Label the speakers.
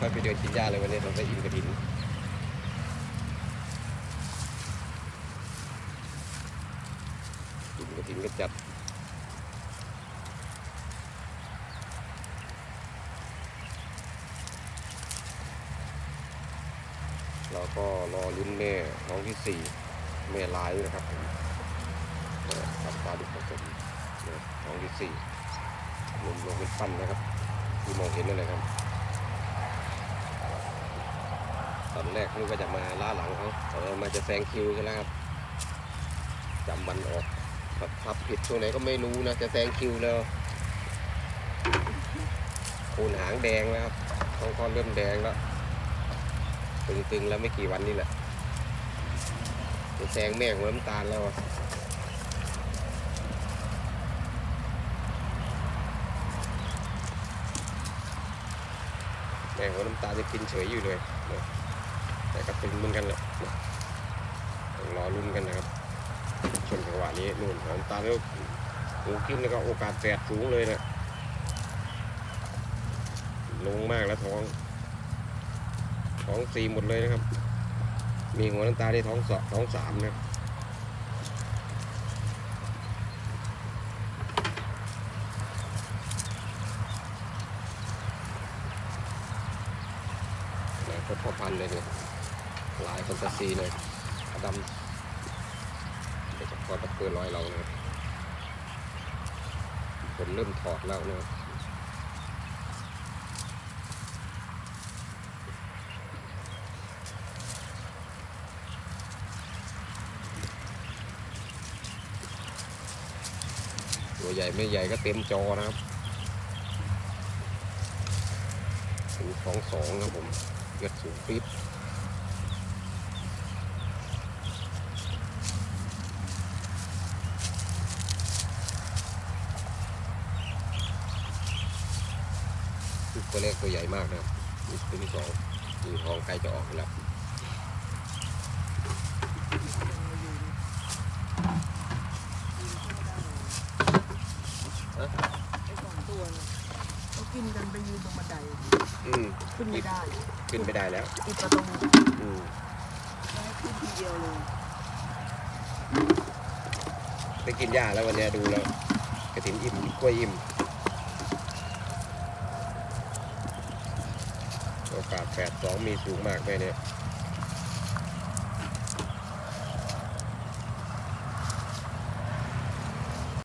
Speaker 1: ค่อยไปเดินกินหญ้าเลยวันนี้เราไปอินกระถินกินกระถินก็จัดเราก็รอลุ้นแม่ท้องที่สี่แม่ลายนะครับผมเอ่อกับปลาดุกผสมน้องที่สี่รวมรวมเป็นปั้นนะครับที่มองเห็นนั่นเลยครับ ตอนแรกนึกว่าจะมาล่าหลังเขาแต่ว่ามาจะแซงคิวใช่แล้วครับจำวันออกแบบพับผิดช่วงไหนก็ไม่รู้นะจะแซงคิวแล้วคูณหางแดงแล้วครับท้องคอเริ่มแดงแล้วตึงๆแล้วไม่กี่วันนี่แหละจะแซงแม่หัวน้ำตาลแล้วแม่หัวน้ำตาลจะกินเฉยอยู่เลย เหมือนกันแหละนะต้องรอรุ่นกันนะครับชนจังหวะนี้นู่นหัวน้ำตาแล้วหูกินแล้วก็โอกาสแตกสูงเลยนะลงมากแล้วท้อง ท้องสี่หมดเลยนะครับ มีหัวน้ำตาลที่ท้องสองท้องสามนะครบหลายคนพ่อพันเลยเนี่ย หลายคนตาซีเลยดำเดี๋ยวจะคอยตะเปื้อนรอยเรานะครับคนเริ่มถอดแล้วเนะครับตัวใหญ่ไม่ใหญ่ก็เต็มจอนะครับถึงสองสองครับผมเลือดสูงปี๊ด ตัวแรกตัวใหญ่มากนะครับนี่ตัวที่สองมีทองใกล้จะออกแล้ว
Speaker 2: ไอ้สองตัวเนี่ยเขากินกันไปยืนตรงบันได
Speaker 1: อืม
Speaker 2: ขึ้นไม่ได้
Speaker 1: ขึ้นไม่ได้แล้ว
Speaker 2: ติดประตู
Speaker 1: อืม
Speaker 2: ไม่ให้ขึ้นทีเดียวเลย
Speaker 1: ได้กินหญ้าแล้ววันเนี้ยดูแล้วกระถินอิ่มกล้วยอิ่ม โอกาสแปดสองมีสูงมากแม่เนี่ย